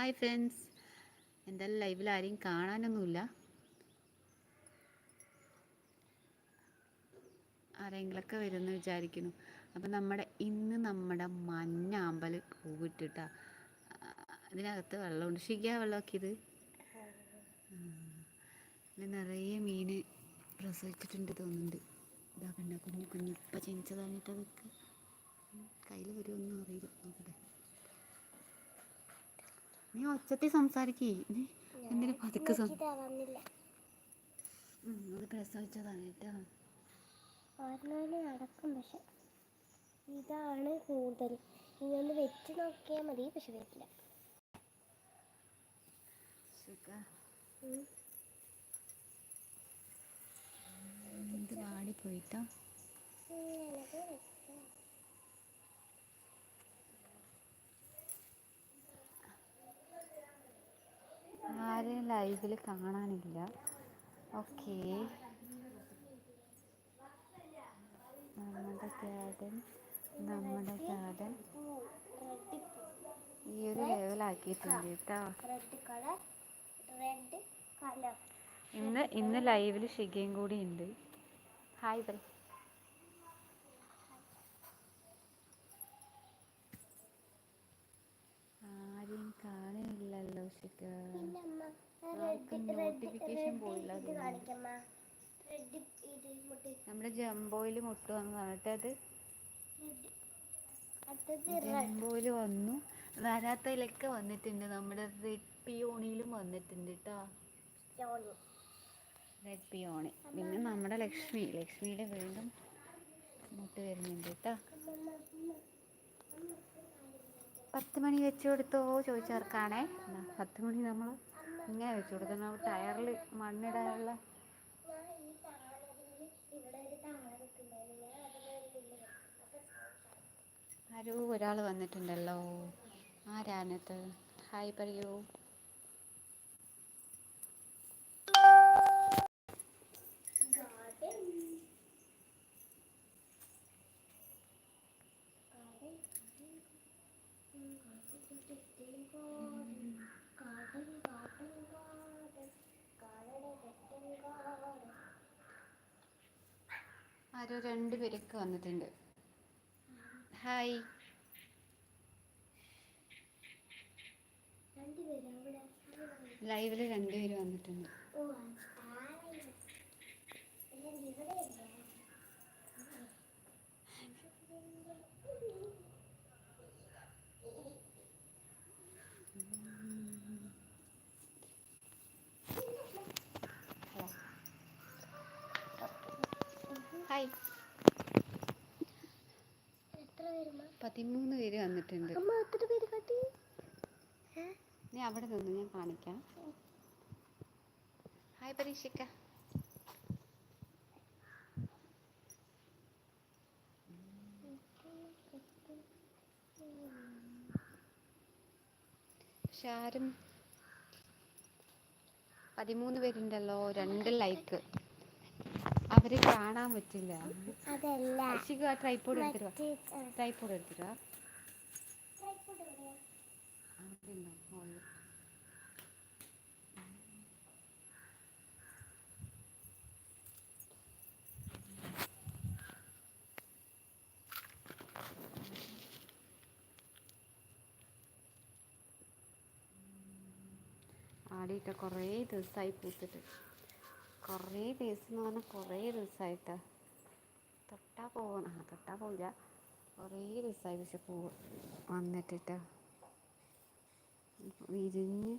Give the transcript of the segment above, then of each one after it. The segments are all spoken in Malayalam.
Hi friends. എന്തായാലും ലൈവിൽ ആരെയും കാണാനൊന്നുമില്ല. ആരെങ്കിലൊക്കെ വരുമെന്ന് വിചാരിക്കുന്നു. അപ്പം നമ്മുടെ ഇന്ന് നമ്മുടെ മഞ്ഞ അമ്പൽ പൂവിട്ടിട്ടാ. ഇതിനകത്ത് വെള്ളമുണ്ട്. ഷിഗ വെള്ളമാക്കിയത്? ഇതിൽ നിറയെ മീൻ പ്രസവിച്ചിട്ടുണ്ട് തോന്നുന്നുണ്ട്. ഇതാ കണ്ട കുഞ്ഞു കുഞ്ഞു. ഇപ്പം ജനിച്ചതാണിട്ട് അതൊക്കെ കയ്യിൽ വരുമെന്നും അറിയില്ല. നീ ഒച്ചത്തിൽ സംസാരിക്കേ. എന്തിനു പതുക്കെ അത് പ്രസവിച്ചതാണ് കേട്ടോ. നടക്കും പക്ഷെ ഇതാണ് കൂടുതൽ. ഇനി ഒന്ന് വെച്ച് നോക്കിയാൽ മതി പക്ഷെ വരില്ല. ഇത് വാടിപ്പോയിട്ടോ ഇങ്ങനത് വെച്ച് ആരെയും ലൈവിൽ കാണാനില്ല. ഓക്കെ. നമ്മുടെ ഗാർഡൻ നമ്മുടെ ഗാർഡൻ. ഈ ഒരു ലെവലാക്കിയിട്ടുണ്ട് കേട്ടോ. ഇന്ന് ഇന്ന് ലൈവിൽ ഷിഗയും കൂടി ഉണ്ട്. ഹായ് ബൈ ആരെയും കാണുന്നില്ലല്ലോ റെഡ് പോയില്ല നമ്മുടെ ജംബോയിൽ മുട്ട് വന്നു. പറഞ്ഞിട്ട് അത് ജംബോയിൽ ജംബോയിൽ വന്നു. വരാത്തതിലൊക്കെ വന്നിട്ടുണ്ട്. നമ്മുടെ റെഡ് പിയോണിയിലും വന്നിട്ടുണ്ട് കേട്ടോ റെഡ് പിയോണി പിന്നെ നമ്മുടെ ലക്ഷ്മി. ലക്ഷ്മിയുടെ വീണ്ടും മുട്ട് വരുന്നുണ്ട് കേട്ടോ പത്ത് മണി വെച്ച് കൊടുത്തോ ചോദിച്ചവർക്കാണേ പത്ത് മണി നമ്മൾ ഇങ്ങനെ വെച്ച് കൊടുക്കണം. ടയറിൽ മണ്ണിടാനുള്ള ആരോ ഒരാൾ വന്നിട്ടുണ്ടല്ലോ. ആരാനത് ഹായ് പറയൂ. ആരോ രണ്ട് പേരൊക്കെ വന്നിട്ടുണ്ട് ഹായ് ലൈവിൽ രണ്ടുപേര് വന്നിട്ടുണ്ട് ഹായ് പതിമൂന്ന് പേര് വന്നിട്ടുണ്ട്. നീ അവിടെ നിന്ന് ഞാൻ കാണിക്കാം. ഹായ് പരീക്ഷിക്ക പക്ഷെ ആരും പതിമൂന്ന് പേരുണ്ടല്ലോ രണ്ട് ലൈക്ക് അവർ കാണാൻ പറ്റില്ല. അതല്ല. ശിഖ ട്രൈപ്പോഡ്? ആടിയിട്ട് കുറേ ദിവസമായി പൂത്തിട്ട്. കുറേ ദിവസം എന്ന് പറഞ്ഞാൽ കുറേ ദിവസമായിട്ട് തൊട്ടാ പോകണം ആ തൊട്ടാ പോവില്ല. കുറേ ദിവസമായി പക്ഷെ പൂവ് വന്നിട്ടിട്ട്. വിരിഞ്ഞ്.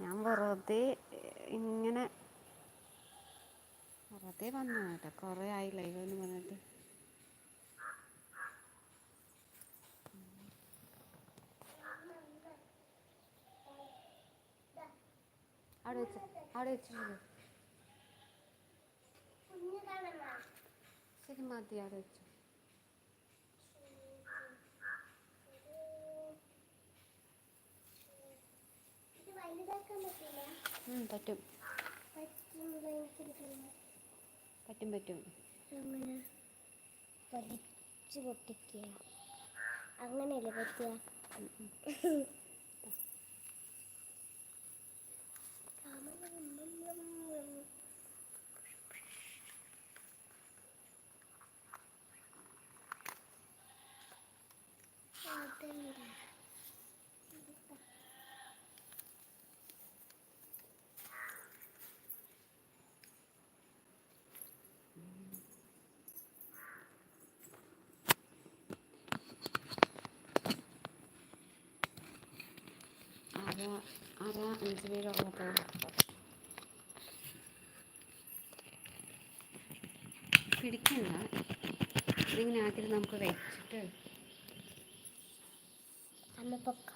ഞാൻ വെറുതെ ഇങ്ങനെ വെറുതെ വന്നു കേട്ടോ. കുറേ ആയി ലൈവ് എന്ന് പറഞ്ഞിട്ട് അവിടെ വെച്ച് അവിടെ വെച്ചിട്ടുണ്ട് ശരി മതി അവിടെ വെച്ചു പറ്റും പറ്റും പറ്റും അങ്ങനെ പൊട്ടിക്കുക അങ്ങനെയല്ലേ പറ്റുക അര അഞ്ച് പേരുള്ളത് പിടിക്കണ്ട. ഇതിങ്ങനെ ആക്കിയിട്ട് നമുക്ക് വെച്ചിട്ട് പൊക്ക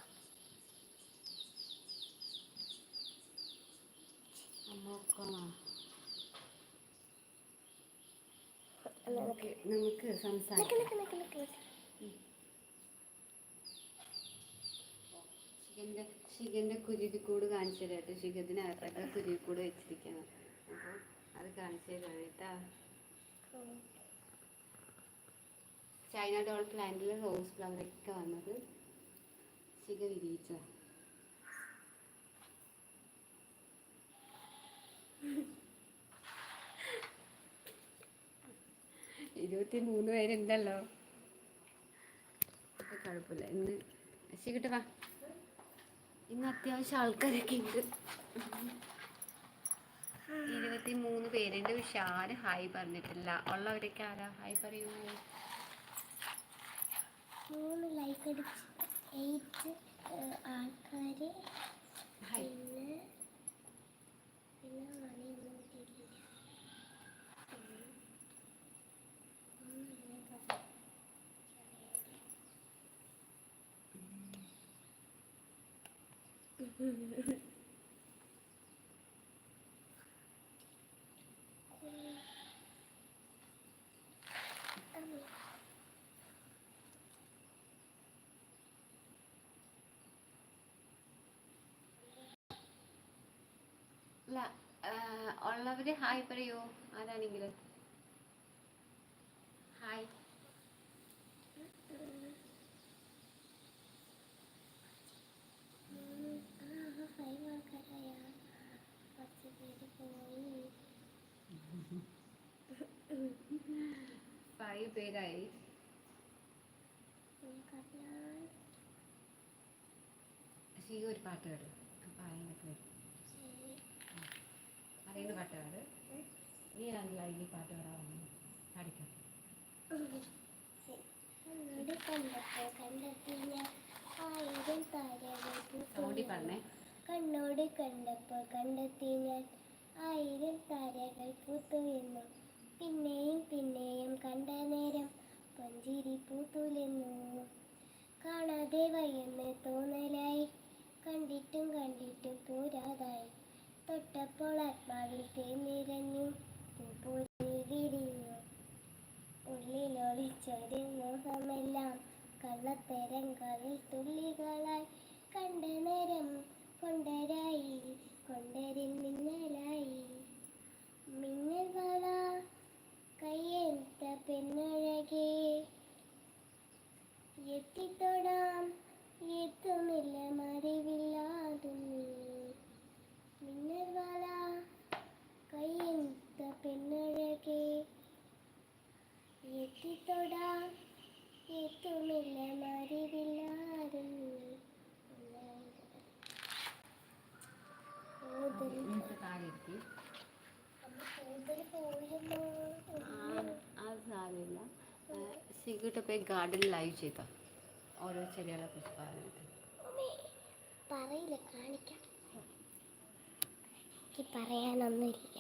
നമുക്ക് സംസാരിക്കാം. ഷിഗന്റെ കുരുതിക്കൂട് കാണിച്ചു തരാം ഷിഗത്തിനകത്തൊക്കെ കുരുതിക്കൂട് വെച്ചിരിക്കണം അപ്പോൾ അത് കാണിച്ചു തരാം കേട്ടാ. ചൈന ഡോൾ പ്ലാന്റിൽ റോസ് ഫ്ലവർ ഒക്കെ വന്നത് ശിഖ വിരിയിച്ച. ഇരുപത്തി മൂന്ന് പേരുണ്ടല്ലോ കുഴപ്പമില്ല. ഇന്ന് വാ. ഇന്ന് അത്യാവശ്യം ആൾക്കാരൊക്കെ ഉണ്ട്. ഇരുപത്തി മൂന്ന് പേരുണ്ട് വിശാൽ ഹായ് പറഞ്ഞിട്ടില്ല. ഉള്ളവരൊക്കെ ആരാ? ഹായ് പറയൂ. മൂന്ന് ലൈക്ക് അടിച്ച്. എയ്റ്റ് ആൾക്കാർ ഹായ് പിന്നെ ഉള്ളവര് ഹായ് പറയൂ. ആരാണെങ്കിലും? ഹായ് ഫൈവ് പേരായി. ഒരു പാട്ട് പാടും അപ്പൊ അതിനൊക്കെ വരും ശരി അറിയുന്ന പാട്ട് പാട് നീ ആണെങ്കിൽ അതിൽ പാട്ട് പാടാവുന്നു പാടിക്കാം കണ്ണോട് കണ്ടപ്പോൾ കണ്ടെത്തി ഞാൻ ആയിരം താരകൾ പൂത്തുവെന്നു പിന്നെയും പിന്നെയും കണ്ട നേരം പുഞ്ചിരി പൂത്തുലെന്നു കാണാതെ വയ്യെന്ന് തോന്നലായി. കണ്ടിട്ടും കണ്ടിട്ടും പോരാതായി. തൊട്ടപ്പോൾ ആത്മാവിൽ തേനിറഞ്ഞു നിരഞ്ഞു വിരിഞ്ഞു ഉള്ളിലൊളിച്ചൊരു മോഹമെല്ലാം കള്ളത്തരങ്ങളിൽ തുള്ളികളായി കണ്ട നേരം കൊണ്ടരായി കൊണ്ടരിൽ മിന്നലായി. മിന്നൽ വള കയ്യെടുത്ത പെണ്ണഴകെ എത്തിത്തൊടാം എത്തുമില്ല മറിവില്ലാതും മിന്നൽ വള കയ്യെടുത്ത പെണ്ണഴകേ എത്തിത്തൊടാം എത്തുമില്ല അത് സാരമില്ല. ഷീക്കിട്ട് പോയി ഗാർഡൻ ലൈവ് ചെയ്ത? ഓരോ ചെടികളെ കുറിച്ച് പറയാനായിട്ട് പറയില്ല കാണിക്കാം എനിക്ക് പറയാനൊന്നുമില്ല ഇത് ഹായ് പറഞ്ഞാലുണ്ട് ഞാനും ഹായ് പറഞ്ഞു നോക്കട്ടെ വലിയ മോ- എന്നെ എന്തിനാ പറയാനൊന്നുമില്ല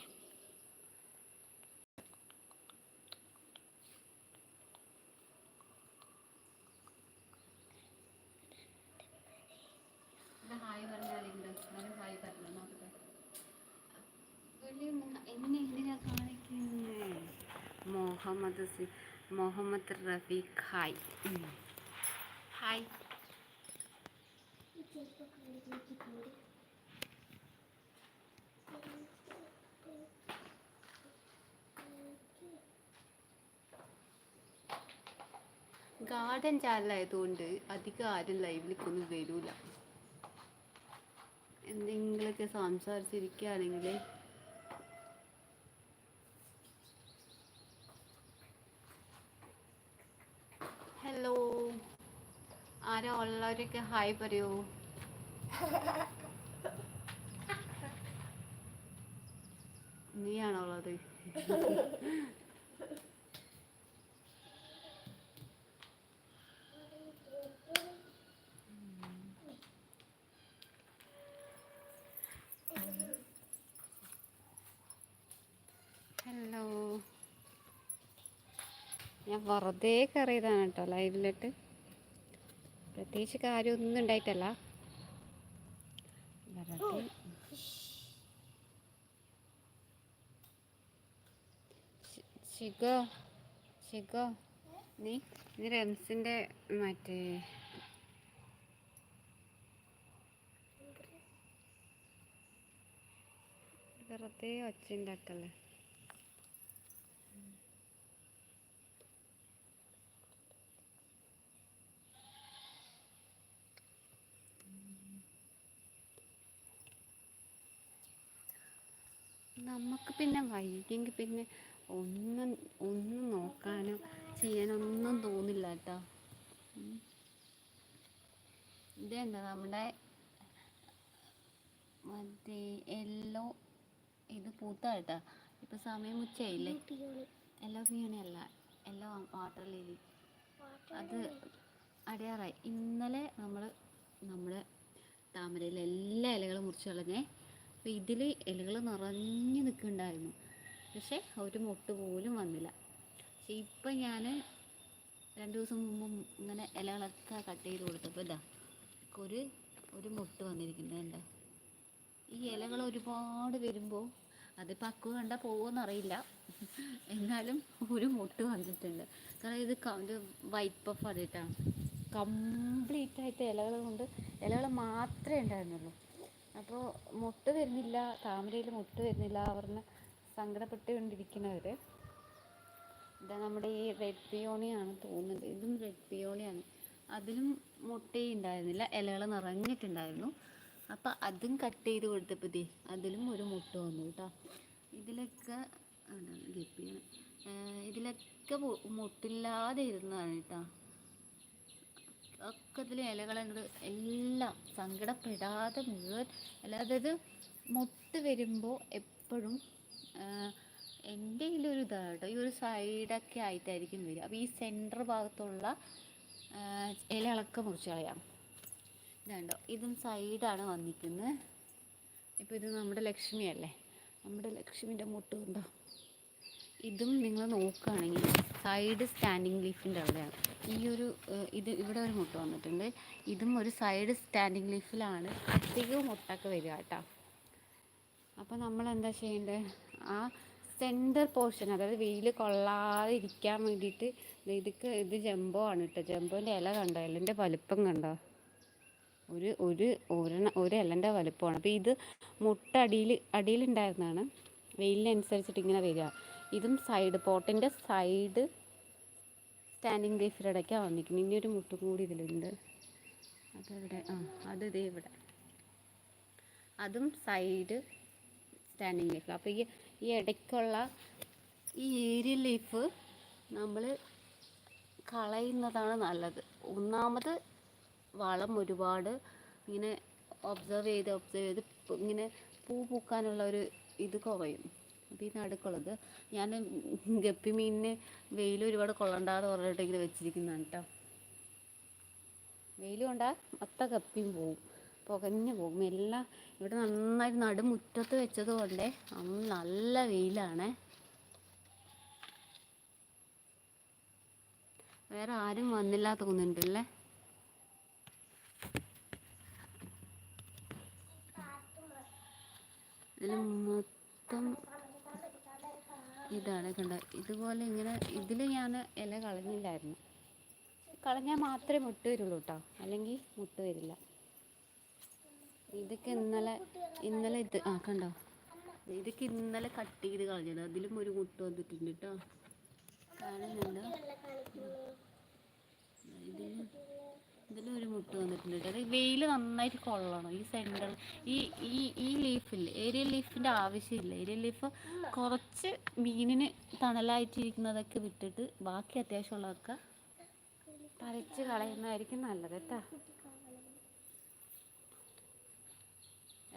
Muhammad Muhammad Rafeeq hi. Hi. Garden ചാനലായതുകൊണ്ട് അധികം ആരും ലൈവിലേക്കൊന്നും വരൂല. എന്തെങ്കിലുമൊക്കെ സംസാരിച്ചിരിക്കുകയാണെങ്കിൽ ഹലോ ആരാ ഉള്ളവരൊക്കെ ഹായ് പറയൂ. നീയാണോ ഉള്ളത് ഹലോ വെറുതെ കയറിയതാണ് കേട്ടോ ലൈവിലിട്ട് പ്രത്യേകിച്ച് കാര്യമൊന്നും ഉണ്ടായിട്ടല്ല. വെറുതെ. ശിഖോ ശിഖോ നീ നീ റംസിന്റെ മറ്റേ വെറുതെ ഒച്ച ഉണ്ടാക്കല്ലേ നമുക്ക് പിന്നെ വൈകിയെങ്കിൽ പിന്നെ ഒന്നും ഒന്നും നോക്കാനോ ചെയ്യാനൊന്നും തോന്നില്ല കേട്ടോ. ഇതെന്താ നമ്മുടെ മറ്റേ എല്ലോ ഇത് പൂത്ത കേട്ടോ. ഇപ്പൊ സമയം ഉച്ചയായില്ലേ? പിയോണി എല്ലോ ഫിയോണി അല്ല വാട്ടർ ലിലി അത് അടയാറായി. ഇന്നലെ നമ്മൾ നമ്മുടെ താമരയിലെ എല്ലാ ഇലകളും മുറിച്ച് കളഞ്ഞേ. അപ്പോൾ ഇതിൽ ഇലകൾ നിറഞ്ഞു നിൽക്കുന്നുണ്ടായിരുന്നു പക്ഷേ ഒരു മുട്ട് പോലും വന്നില്ല. പക്ഷേ ഇപ്പം ഞാൻ രണ്ട് ദിവസം മുമ്പ് ഇങ്ങനെ ഇലകളൊക്കെ കട്ട് ചെയ്ത് കൊടുത്തപ്പോൾ ഇതാ ഒരു ഒരു മുട്ട് വന്നിരിക്കുന്നത് എന്താ ഈ ഇലകൾ ഒരുപാട് വരുമ്പോൾ അത് പക്കു കണ്ടാൽ പോകുമെന്നറിയില്ല എന്നാലും ഒരു മുട്ട് വന്നിട്ടുണ്ട്. കാരണം ഇത് ഇത് വൈറ്റ് പഫ് അതിട്ടാണ് കംപ്ലീറ്റ് ആയിട്ട് ഇലകൾ കൊണ്ട് ഇലകൾ മാത്രമേ ഉണ്ടായിരുന്നുള്ളൂ. അപ്പോൾ മുട്ട് വരുന്നില്ല താമരയിൽ മുട്ട് വരുന്നില്ല പറഞ്ഞ് സങ്കടപ്പെട്ടുകൊണ്ടിരിക്കുന്നവർ ഇതാ നമ്മുടെ ഈ റെഡ് പിയോണിയാണ് തോന്നുന്നത്. ഇതും റെഡ് പിയോണിയാണ് അതിലും മുട്ടേ ഉണ്ടായിരുന്നില്ല ഇലകൾ നിറഞ്ഞിട്ടുണ്ടായിരുന്നു. അപ്പോൾ അതും കട്ട് ചെയ്ത് കൊടുത്തപ്പോൾ അതിലും ഒരു മുട്ട വന്നു കേട്ടോ ഇതിലൊക്കെ ഗപ്പിയാണ് ഇതിലൊക്കെ മുട്ടില്ലാതെ ഇരുന്നതാണ് കേട്ടോ ഒക്കെ ഇതിൽ ഇലകളങ്ങോട്ട് എല്ലാം സങ്കടപ്പെടാതെ മുഴുവൻ അതായത് മുട്ട് വരുമ്പോൾ എപ്പോഴും എന്റെ ഒരു ഇതാണ് ഈ ഒരു സൈഡൊക്കെ ആയിട്ടായിരിക്കും വരിക. അപ്പോൾ ഈ സെന്റർ ഭാഗത്തുള്ള ഇലകളൊക്കെ മുറിച്ച് കളയാം. ഇതുണ്ടോ. ഇതും സൈഡാണ് വന്നിക്കുന്നത് ഇപ്പോൾ ഇത് നമ്മുടെ ലക്ഷ്മിയല്ലേ നമ്മുടെ ലക്ഷ്മിന്റെ മുട്ട് ഉണ്ടോ ഇതും നിങ്ങൾ നോക്കുകയാണെങ്കിൽ സൈഡ് സ്റ്റാൻഡിങ് ലീഫിന്റെ അവിടെയാണ്. ഈ ഒരു ഇത് ഇവിടെ ഒരു മുട്ട വന്നിട്ടുണ്ട്. ഇതും ഒരു സൈഡ് സ്റ്റാൻഡിങ് ലീഫിലാണ്. അധികവും മുട്ടൊക്കെ വരിക കേട്ടോ. അപ്പോൾ നമ്മൾ എന്താ ചെയ്യേണ്ടത് ആ സെന്റർ പോർഷൻ അതായത് വെയിൽ കൊള്ളാതെ ഇരിക്കാൻ വേണ്ടിയിട്ട് ഇതിക്ക് ഇത് ജംബോ ആണ് കേട്ടോ. ജംബോന്റെ ഇല കണ്ടോ? ഇലന്റെ വലുപ്പം കണ്ടോ? ഒരു ഒരു ഒരെണ്ണ ഒരു ഇലന്റെ വലുപ്പമാണ്. അപ്പോൾ ഇത് മുട്ട അടിയിൽ അടിയിലുണ്ടായിരുന്നതാണ് വെയിലിനനുസരിച്ചിട്ട് ഇങ്ങനെ വരിക. ഇതും സൈഡ് പോട്ടിന്റെ സൈഡ് സ്റ്റാൻഡിങ് ലീഫിലിടയ്ക്കാണ് വന്നിരിക്കുന്നത്. ഇനി ഒരു മുട്ടും കൂടി ഇതിലുണ്ട്. അതെവിടെ ആ അത് ഇതേ ഇവിടെ. അതും സൈഡ് സ്റ്റാൻഡിങ് ലീഫ് അപ്പോൾ ഈ ഈ ഇടയ്ക്കുള്ള ഈ ഏരിയ ലീഫ് നമ്മൾ കളയുന്നതാണ് നല്ലത്. ഒന്നാമത് വളം ഒരുപാട് ഇങ്ങനെ ഒബ്സർവ് ചെയ്ത് ഒബ്സർവ് ചെയ്ത് ഇങ്ങനെ പൂ പൂക്കാനുള്ള ഒരു ഇത് കുറയും. അപ്പോൾ ഈ നടുക്കുള്ളത് ഞാൻ ഗപ്പി മീനിന് വെയിൽ ഒരുപാട് കൊള്ളണ്ടാന്ന് പറഞ്ഞിട്ട് ഇങ്ങനെ വെച്ചിരിക്കുന്നതാണ് കേട്ടോ വെയിൽ കൊണ്ടാൽ മൊത്ത കപ്പിയും പോവും. പുകഞ്ഞു പോകും എല്ലാം ഇവിടെ നന്നായിട്ട് നടുമുറ്റത്ത് വെച്ചത് കൊണ്ട് നല്ല വെയിലാണ്. വേറെ ആരും വന്നില്ല തോന്നുന്നുണ്ടല്ലേ? ഇതിൽ മൊത്തം ഇതാണ് കണ്ട? ഇതുപോലെ ഇങ്ങനെ ഇതിൽ ഞാൻ ഇല കളഞ്ഞില്ലായിരുന്നു. കളഞ്ഞാൽ മാത്രമേ മുട്ട് വരുള്ളൂ കേട്ടോ അല്ലെങ്കിൽ മുട്ട് വരില്ല. ഇതൊക്കെ ഇന്നലെ ഇന്നലെ ഇത് ആ കണ്ടോ? ഇതൊക്കെ ഇന്നലെ കട്ട് ചെയ്ത് കളഞ്ഞത് അതിലും ഒരു മുട്ട് വന്നിട്ടുണ്ട് കേട്ടോ കാണുന്നുണ്ടോ? ഇതിലൊരു മുട്ട് വന്നിട്ടുണ്ട് കേട്ടോ. അത് വെയിൽ നന്നായിട്ട് കൊള്ളണം. ഈ സെൻട്രൽ ഈ ഈ ഈ ലീഫിൽ ഏരിയ ലീഫിന്റെ ആവശ്യമില്ല. ഏരിയൽ ലീഫ് കുറച്ച് മീനിന് തണലായിട്ടിരിക്കുന്നതൊക്കെ വിട്ടിട്ട് ബാക്കി അത്യാവശ്യമുള്ളതൊക്കെ പറിച്ച് കളയുന്നതായിരിക്കും നല്ലത് കേട്ടോ.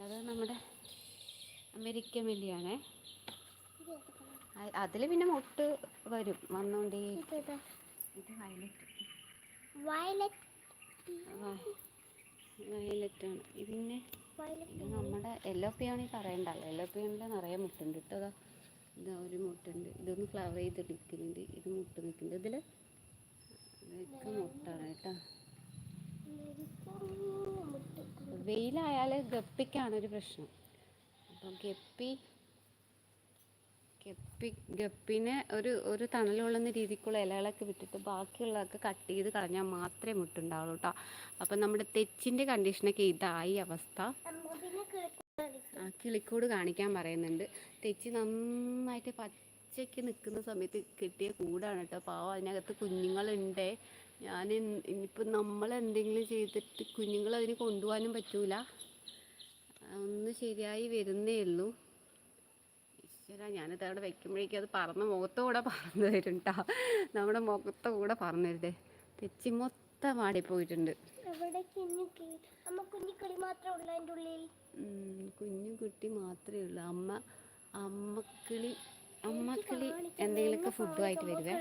അത് നമ്മുടെ അമേരിക്കൻ വലിയാണേ അതിൽ പിന്നെ മുട്ട് വരും വന്നുകൊണ്ടേ ഇത് വയലറ്റ് വയലറ്റ് വയലറ്റ് ആണ് ഇതിന് വയലറ്റ് ഇത് നമ്മുടെ എല്ലോ പി ആണെങ്കിൽ പറയണ്ടല്ലോ. എല്ലോ പി ആണെങ്കിൽ നിറയെ മുട്ടുണ്ട് കേട്ടോ ഇതാ ഒരു മുട്ടുണ്ട്. ഇതൊന്ന് ഫ്ലവർ ചെയ്ത് നിൽക്കുന്നുണ്ട് ഇത് മുട്ട് നിൽക്കുന്നുണ്ട്. ഇതിൽ ഇതൊക്കെ മുട്ടാണ് കേട്ടോ. വെയിലായാൽ ഗപ്പിക്കാണ് ഒരു പ്രശ്നം. അപ്പം ഗപ്പി ഗപ്പി ഗപ്പിനെ ഒരു ഒരു തണലുള്ളുന്ന രീതിക്കുള്ള ഇലകളൊക്കെ വിട്ടിട്ട് ബാക്കിയുള്ളതൊക്കെ കട്ട് ചെയ്ത് കളഞ്ഞാൽ മാത്രമേ മുട്ടുണ്ടാവുള്ളൂ കേട്ടോ അപ്പം നമ്മുടെ തെച്ചിന്റെ കണ്ടീഷനൊക്കെ ഇതായി അവസ്ഥ. കിളിക്കോട് കാണിക്കാൻ പറയുന്നുണ്ട്. തെച്ചി നന്നായിട്ട് പച്ചയ്ക്ക് നിൽക്കുന്ന സമയത്ത് കിട്ടിയ കൂടാണ് കേട്ടോ പാവം അതിനകത്ത് കുഞ്ഞുങ്ങളുണ്ട്. ഞാൻ ഇനിയിപ്പോൾ നമ്മൾ എന്തെങ്കിലും ചെയ്തിട്ട് കുഞ്ഞുങ്ങൾ അതിന് കൊണ്ടുപോകാനും പറ്റൂല. ഒന്ന് ശരിയായി വരുന്നേ ഉള്ളൂ. ഈശ്വര ഞാനത് അവിടെ വെക്കുമ്പോഴേക്കും അത് പറന്ന് മുഖത്തുകൂടെ പറന്ന് വരും കേട്ടോ നമ്മുടെ മുഖത്തോടെ പറന്ന് വരുതേ തെച്ചി മൊത്തം വാടിപ്പോയിട്ടുണ്ട്. കുഞ്ഞു കുട്ടി മാത്രമേ ഉള്ളൂ. അമ്മ അമ്മക്കിളി അമ്മക്കിളി എന്തെങ്കിലുമൊക്കെ ഫുഡുമായിട്ട് വരുവേ?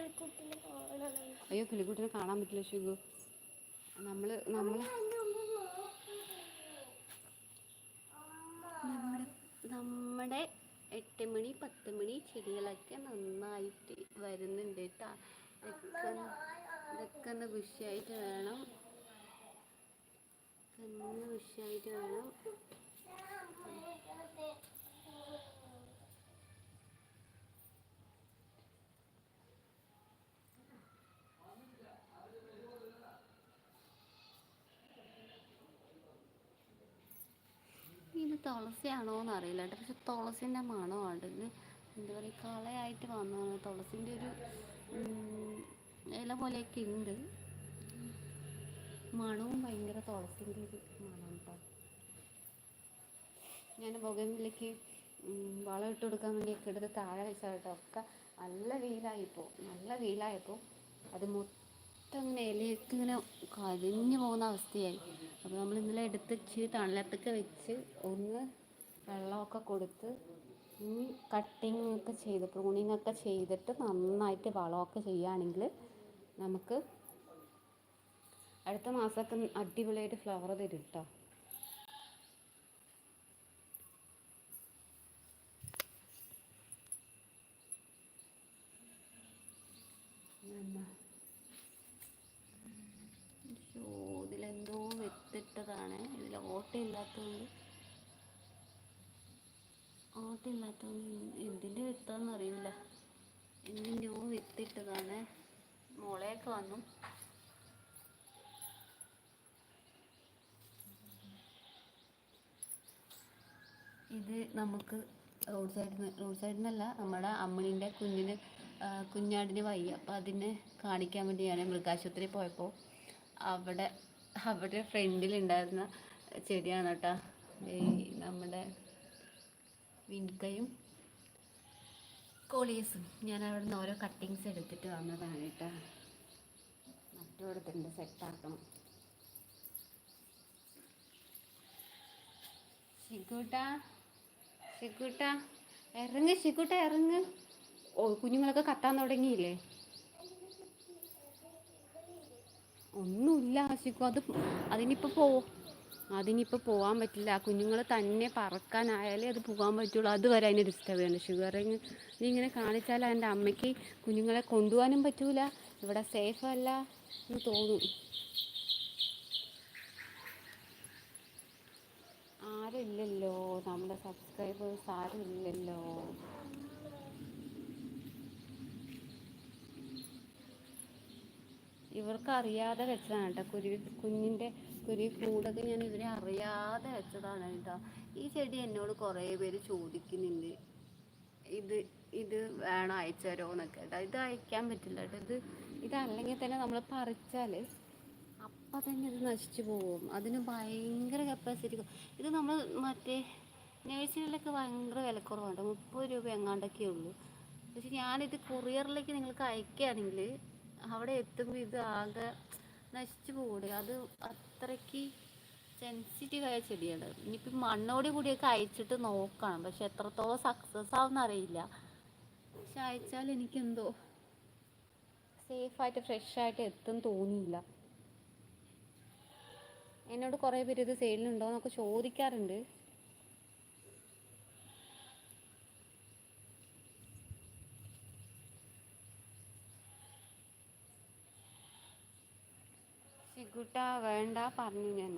അയ്യോ കിളിക്കുട്ടിനെ കാണാൻ പറ്റില്ല ഷിഗു നമ്മൾ നമ്മൾ നമ്മുടെ നമ്മുടെ എട്ട് മണി പത്ത് മണി ചെടികളൊക്കെ നന്നായിട്ട് വരുന്നുണ്ട് കേട്ടോ ഇതൊക്കെ ഇതൊക്കെ ഒന്ന് ബുഷിയായിട്ട് വേണം. ഒന്ന് ബുഷിയായിട്ട് വേണം. ഇത് തുളസിയാണോ എന്ന് അറിയില്ല കേട്ടോ. പക്ഷെ തുളസിന്റെ മണമാണ്. ഇത് എന്താ പറയുക കളയായിട്ട് വന്നതാണ്. തുളസിന്റെ ഒരു ഇല പോലെയൊക്കെ ഉണ്ട്. മണവും ഭയങ്കര തുളസിന്റെ ഒരു മണം കേട്ടോ. ഞാൻ പുകയിലേക്ക് വളം ഇട്ട് കൊടുക്കാൻ വേണ്ടിയൊക്കെ എടുത്ത് താഴെ വെച്ചാൽ കേട്ടോ. ഒക്കെ നല്ല വെയിലായിപ്പോൾ നല്ല വെയിലായപ്പോൾ അത് മൊത്തം ഇങ്ങനെ ഇലയൊക്കെ ഇങ്ങനെ കരിഞ്ഞു പോകുന്ന അവസ്ഥയായി. അപ്പോൾ നമ്മൾ ഇന്നലെ എടുത്ത് ഇച്ചിരി തണലത്തൊക്കെ വെച്ച് ഒന്ന് വെള്ളമൊക്കെ കൊടുത്ത് ഇനി കട്ടിങ് ഒക്കെ ചെയ്ത് പ്രൂണിങ് ഒക്കെ ചെയ്തിട്ട് നന്നായിട്ട് വളമൊക്കെ ചെയ്യുകയാണെങ്കിൽ നമുക്ക് അടുത്ത മാസമൊക്കെ അടിപൊളിയായിട്ട് ഫ്ലവർ തരും കേട്ടോ ഷോ ഇതിലെന്തോ വിത്തിട്ടതാണ് ഇതിൽ ഓട്ടയില്ലാത്തതുകൊണ്ട് ഓട്ടയില്ലാത്തതുകൊണ്ട് എന്തിന്റെ വിത്താന്ന് അറിയില്ല. എന്തിന്റെയോ വിത്തിട്ടതാണ്. മുളയൊക്കെ വന്നു. ഇത് നമുക്ക് റോഡ് സൈഡിൽ നിന്ന് റോഡ് സൈഡിൽ നിന്നല്ല നമ്മുടെ അമ്മിന്റെ കുഞ്ഞിന് കുഞ്ഞാടിന് വയ്യ. അപ്പോൾ അതിനെ കാണിക്കാൻ വേണ്ടി ഞാൻ മൃഗാശുപത്രിയിൽ പോയപ്പോൾ അവിടെ അവിടെ ഫ്രണ്ടിലുണ്ടായിരുന്ന ചെടിയാണ് കേട്ടോ നമ്മുടെ വിൻകയും കോളിയസും. ഞാൻ അവിടെ നിന്ന് ഓരോ കട്ടിങ്സ് എടുത്തിട്ട് വന്നതാണ് കേട്ടോ കൊടുത്തിട്ടുണ്ട് സെറ്റാക്കണം. ഷിഗുട്ടാ ഷിഗുട്ടാ ഇറങ്ങ് ശിക്കൂട്ട ഇറങ്ങ്. ഓ കുഞ്ഞുങ്ങളൊക്കെ കത്താൻ തുടങ്ങിയില്ലേ? ഒന്നുമില്ല ശിക്കു അത് അതിനിപ്പോൾ പോ. അതിനിപ്പോൾ പോകാൻ പറ്റില്ല. കുഞ്ഞുങ്ങൾ തന്നെ പറക്കാനായാലേ അത് പോകാൻ പറ്റുള്ളൂ. അതുവരെ അതിന് ഡിസ്റ്റർബ് ചെയ്യണം നീ ഇങ്ങനെ കാണിച്ചാൽ എന്റെ അമ്മയ്ക്ക് കുഞ്ഞുങ്ങളെ കൊണ്ടുപോകാനും പറ്റൂല. ഇവിടെ സേഫ് അല്ല എന്ന് തോന്നും. ആരുമില്ലല്ലോ നമ്മുടെ സബ്സ്ക്രൈബേഴ്സ് ആരുമില്ലല്ലോ ഇവർക്ക് അറിയാതെ വെച്ചതാണ് കേട്ടോ. കുരുവി കുഞ്ഞിന്റെ കുരുവി കൂടൊക്കെ ഞാൻ ഇവരെ അറിയാതെ വെച്ചതാണ് കേട്ടോ. ഈ ചെടി എന്നോട് കുറേ പേര് ചോദിക്കുന്നുണ്ട്. ഇത് ഇത് വേണം അയച്ചു കേട്ടോ. ഇത് അയക്കാൻ പറ്റില്ല കേട്ടോ. ഇത് ഇതല്ലെങ്കിൽ തന്നെ നമ്മൾ പറിച്ചാൽ അപ്പം തന്നെ ഇത് നശിച്ചു പോകും. അതിന് ഭയങ്കര കപ്പാസിറ്റി ഇത് നമ്മൾ മറ്റേ നേഴ്സിനിലൊക്കെ ഭയങ്കര വിലക്കുറവാണ് മുപ്പത് രൂപ എങ്ങാണ്ടൊക്കെ ഉള്ളൂ. പക്ഷെ ഞാനിത് കൊറിയറിലേക്ക് നിങ്ങൾക്ക് അയക്കുകയാണെങ്കിൽ അവിടെ എത്തുമ്പോൾ ഇത് ആകെ നശിച്ചു പോകൂടെ അത് അത്രയ്ക്ക് സെൻസിറ്റീവ് ആയ ചെടിയാണ്. ഇനിയിപ്പോൾ മണ്ണോട് കൂടിയൊക്കെ അയച്ചിട്ട് നോക്കണം. പക്ഷെ എത്രത്തോളം സക്സസ് ആവുമെന്ന് അറിയില്ല. പക്ഷെ അയച്ചാൽ എനിക്കെന്തോ സേഫായിട്ട് ഫ്രഷായിട്ട് എത്തും തോന്നിയില്ല. എന്നോട് കുറേ പേര് ഇത് സെയിലിനുണ്ടോ എന്നൊക്കെ ചോദിക്കാറുണ്ട്. സിഗുട്ട വേണ്ട പറഞ്ഞു ഞാൻ.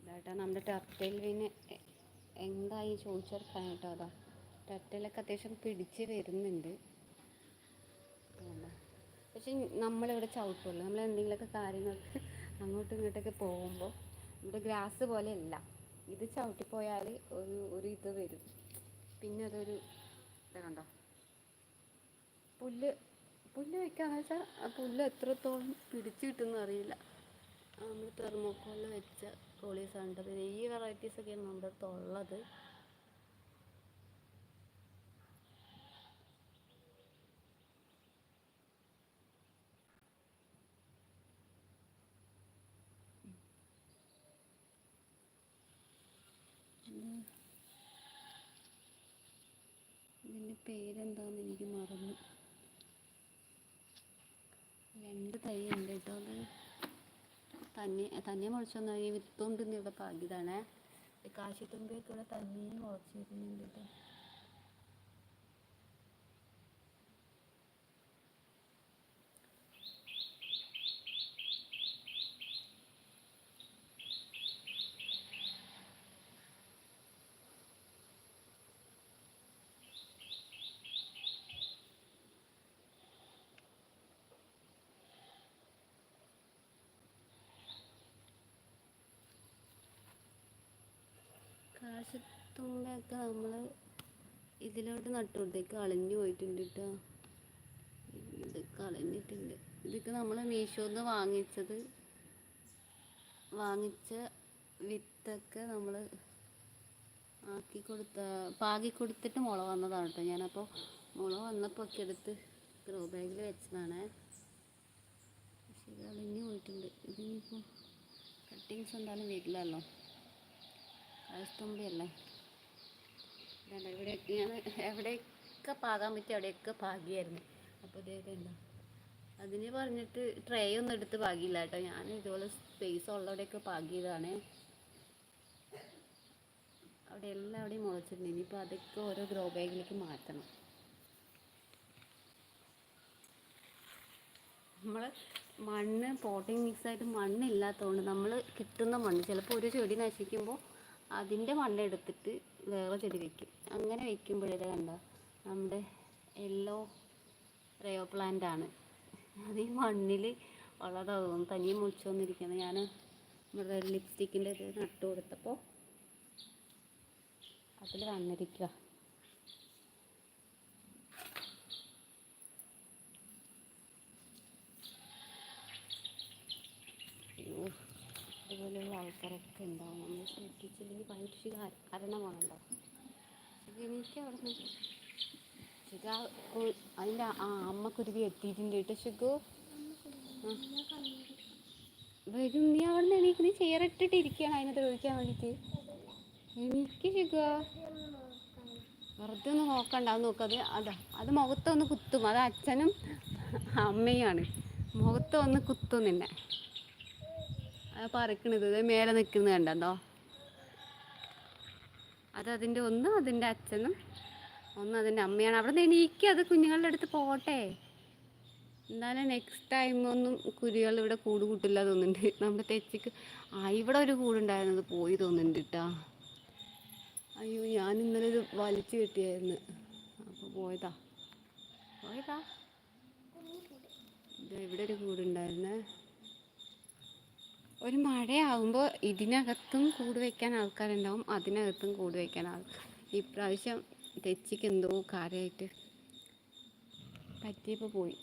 ഇതാട്ടോ നമ്മുടെ ടർട്ടൽ വീന് എന്തായി ചോദിച്ചെടുക്കാനായിട്ടോ അതാ. ടർട്ടലൊക്കെ അത്യാവശ്യം പിടിച്ച് വരുന്നുണ്ട്. പക്ഷെ നമ്മളിവിടെ ചവിട്ടുള്ളൂ. നമ്മൾ എന്തെങ്കിലുമൊക്കെ കാര്യങ്ങൾക്ക് അങ്ങോട്ടും ഇങ്ങോട്ടൊക്കെ പോകുമ്പോൾ നമ്മുടെ ഗ്രാസ് പോലെയല്ല. ഇത് ചവിട്ടിപ്പോയാൽ ഒരു ഒരു ഇത് വരും. പിന്നെ അതൊരു ഇത് പുല്ല് പുല്ല് വെക്കാന്ന് വെച്ചാൽ ആ പുല്ല് എത്രത്തോളം പിടിച്ചു കിട്ടുമെന്ന് അറിയില്ല. നമ്മൾ തെർമോക്കോളിൽ വെച്ച കോളീസാണ് ട്ടോ. പിന്നെ ഈ വെറൈറ്റീസ് ഒക്കെയാണ് നമ്മുടെ അടുത്ത് ഉള്ളത് ഇതിന്റെ പേരെന്താന്ന് എനിക്ക് മറന്നു രണ്ട് തൈ ഉണ്ട് കേട്ടോ അത് തന്നെ തന്നെ മുളച്ചൊന്നും ഈ വിത്തുകൊണ്ട് ഇവിടെ പാകിയതാണേ. കാശിത്തുമ്പിയൊക്കെ ഇവിടെ തന്നെ മുളച്ചിരുന്നുണ്ട് കേട്ടോ കാശത്തുമ്പയൊക്കെ നമ്മൾ ഇതിലോട്ട് നട്ടുകൊടുത്തേക്ക് കളഞ്ഞു പോയിട്ടുണ്ട് കേട്ടോ ഇത് കളഞ്ഞിട്ടുണ്ട് ഇതൊക്കെ നമ്മൾ മീഷോന്ന് വാങ്ങിച്ചത് വാങ്ങിച്ച വിത്തൊക്കെ നമ്മൾ ആക്കി കൊടുത്ത പാകി കൊടുത്തിട്ട് മുള വന്നതാണ് കേട്ടോ ഞാനപ്പോൾ മുള വന്നപ്പോൾ ഒക്കെ എടുത്ത് ഗ്രോ ബാഗിൽ വെച്ചതാണ്. പക്ഷെ ഇത് പോയിട്ടുണ്ട്. ഇതിനിപ്പോൾ കട്ടിങ്സ് എന്തായാലും വരില്ലല്ലോ കാശത്തുമ്പിയല്ലേ ഇതാണ് ഇവിടെ ഞാൻ എവിടെയൊക്കെ പാകാൻ പറ്റിയ അവിടെയൊക്കെ പാകിയായിരുന്നു. അപ്പോൾ ഇതൊക്കെ എന്താ അതിന് പറഞ്ഞിട്ട് ട്രേ ഒന്നും എടുത്ത് പാകിയില്ല കേട്ടോ. ഞാൻ ഇതുപോലെ സ്പേസ് ഉള്ളവിടെയൊക്കെ പാകിയതാണ്. അവിടെ എല്ലാം അവിടെയും മുളച്ചിട്ടുണ്ട്. ഇനിയിപ്പോൾ അതൊക്കെ ഓരോ ഗ്രോ ബാഗിലേക്ക് മാറ്റണം. നമ്മൾ മണ്ണ് പോട്ടിങ് മിക്സായിട്ട് മണ്ണില്ലാത്തതുകൊണ്ട് നമ്മൾ കിട്ടുന്ന മണ്ണ് ചിലപ്പോൾ ഒരു ചെടി നശിക്കുമ്പോൾ അതിന്റെ മണ്ണ് എടുത്തിട്ട് വേറെ ചെടി വെക്കും. അങ്ങനെ വെക്കുമ്പോഴേ കണ്ട? നമ്മുടെ യെല്ലോ റയോ പ്ലാന്റ് ആണ്. അത് ഈ മണ്ണിൽ വളരാകും തനിയെ മുളിച്ചു വന്നിരിക്കുന്നത് ഞാൻ നമ്മുടെ ലിപ്സ്റ്റിക്കിന്റെ ഇത് നട്ടു കൊടുത്തപ്പോൾ അതിൽ വന്നിരിക്കുക ഇതുപോലെയുള്ള ആൾക്കാരൊക്കെ ഉണ്ടാവും നമ്മൾ ശ്രദ്ധിച്ചില്ലെങ്കിൽ ഭയങ്കര കാരണമാണുണ്ടാവും എനിക്ക് അവിടെ നിന്ന് ശിഖ അതിന്റെ ആ അമ്മക്കുരുവി എത്തിയിട്ടുണ്ട് കേട്ടോ ശിഖു വരും. നീ അവിടെ നിന്ന് എണീക്ക്. നീ ചെയറിട്ടിട്ട് അതിനെ ദ്രോഹിക്കാൻ വേണ്ടിയിട്ട് എനിക്ക് ശിഖ വെറുതെ ഒന്ന് നോക്കണ്ട. അത് നോക്കത് അതാ അത്. മുഖത്തൊന്ന് കുത്തും. അത് അച്ഛനും അമ്മയുമാണ് മുഖത്തൊന്ന് കുത്തും നിന്നെ. പറിക്കണത്. ഇത് മേലെ നിൽക്കുന്നത് കണ്ടോ? അത് അതിന്റെ ഒന്ന് അതിന്റെ അച്ഛനും ഒന്ന് അതിന്റെ അമ്മയാണ്. അവിടെ നിന്ന് എണീക്കുക അത് കുഞ്ഞുങ്ങളുടെ അടുത്ത് പോട്ടെ. എന്തായാലും നെക്സ്റ്റ് ടൈം ഒന്നും കുരുകൾ ഇവിടെ കൂട് കൂട്ടില്ല തോന്നുന്നുണ്ട്. നമ്മുടെ തെച്ചിക്ക് ആ ഇവിടെ ഒരു കൂടുണ്ടായിരുന്നത് പോയി തോന്നുന്നുണ്ട് കേട്ടോ അയ്യോ ഞാൻ ഇന്നലെ ഇത് വലിച്ചു കിട്ടിയായിരുന്നു. അപ്പോൾ പോയതാ. പോയതാ. ഇവിടെ ഒരു കൂടുണ്ടായിരുന്നേ. ഒരു മഴയാകുമ്പോൾ ഇതിനകത്തും കൂട് വയ്ക്കാൻ ആൾക്കാരുണ്ടാവും അതിനകത്തും കൂട് വയ്ക്കാൻ ആൾ ഇപ്രാവശ്യം തെച്ചിക്ക് എന്തോ കാര്യമായിട്ട് പറ്റിയപ്പോൾ പോയി.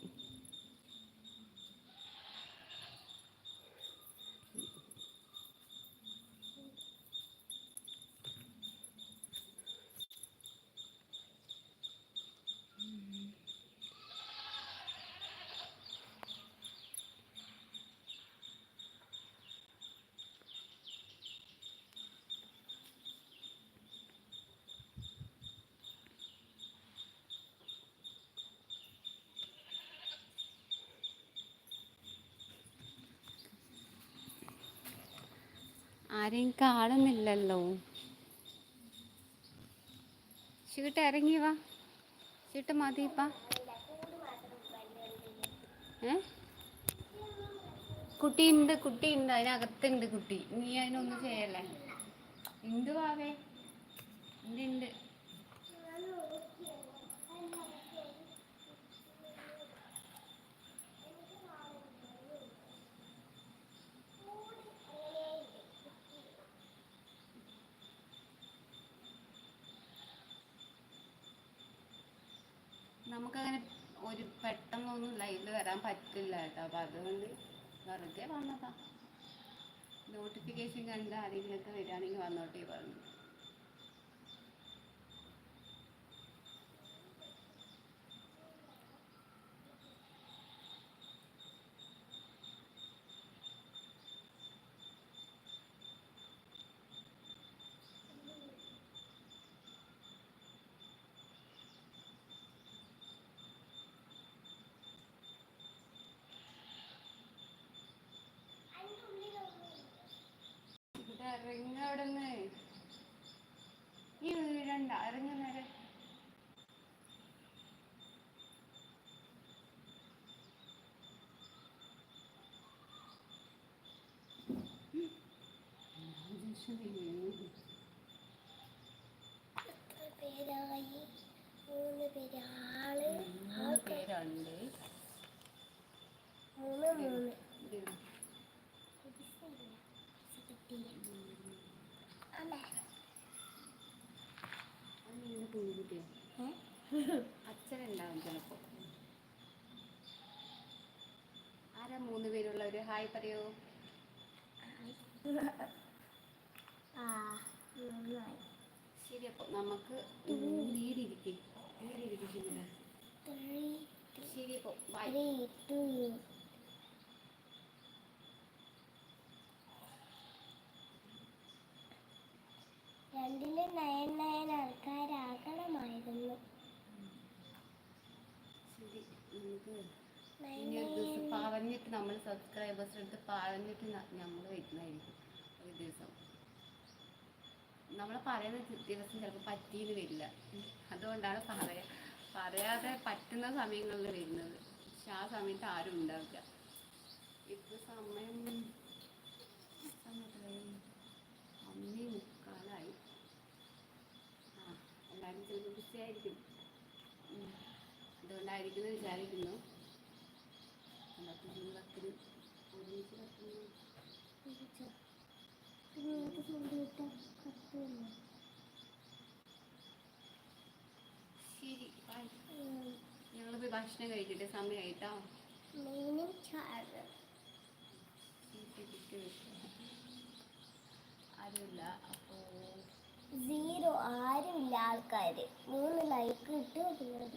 ആരെയും കാണുന്നില്ലല്ലോ. ചീട്ട് ഇറങ്ങി വാ. ചീട്ട് മതിപ്പാ ഏ? കുട്ടി ഉണ്ട് കുട്ടി ഉണ്ട്. അതിനകത്തുണ്ട് കുട്ടി. നീ അതിനൊന്നും ചെയ്യല്ലേ? ഉണ്ട് വാവേ. ഉണ്ട്. പറ്റില്ല കേട്ടോ അപ്പം അതുകൊണ്ട് വെറുതെ വന്നതാ. നോട്ടിഫിക്കേഷൻ കണ്ട് ആരെങ്കിലുമൊക്കെ വരികയാണെങ്കിൽ വന്നോട്ടേ പറഞ്ഞു. ഇറങ്ങ അവിടെ നിന്ന് ഈ വീഴണ്ട ഇറങ്ങി നേരെ പേരായി മൂന്ന് പേര് ആൾ മൂന്ന് പേരുണ്ട് മൂന്ന് മൂന്ന് അമ്മ അത് നിന്റെ കുഞ്ഞുകുട്ടിയോ അച്ഛനുണ്ടാവും ചിലപ്പോ. ആരാ മൂന്ന് പേരുള്ളവര്? ഹായ് പറയൂ. ശരി അപ്പൊ നമുക്ക് ശരി അപ്പൊ ബൈ ത്രീ ടു രണ്ടിൽ നയൻ നയൻ ആൾക്കാരാകണമായിരുന്നു. പറഞ്ഞിട്ട് നമ്മൾ സബ്സ്ക്രൈബേഴ്സ് എടുത്ത് പറഞ്ഞിട്ട് നമ്മൾ വരുന്നതായിരിക്കും ഒരു ദിവസം. നമ്മൾ പറയുന്ന ദിവസം ചിലപ്പോൾ പറ്റിയെന്ന് വരില്ല. അതുകൊണ്ടാണ് പറയാ പറയാതെ പറ്റുന്ന സമയങ്ങളിൽ വരുന്നത്. പക്ഷെ ആ സമയത്ത് ആരും ഉണ്ടാവില്ല. ഇപ്പൊ സമയം സമയത്ത് അമ്മേ മുക്കാലായി ആ എല്ലാവരും ചിലപ്പോൾ ബിസി ആയിരിക്കും. ഉം. അതുകൊണ്ടായിരിക്കും എന്ന് വിചാരിക്കുന്നു. എല്ലാത്തിനും കത്തിന് ഒരുമിച്ച് കത്തുന്നു ശരി ഞങ്ങൾ പോയി ഭക്ഷണം കഴിക്കട്ടെ. സമയമായിട്ടോ ആരുമില്ല. സീറോ ആരുമില്ല ആൾക്കാർ മൂന്ന് ലൈക്ക് പിന്നെ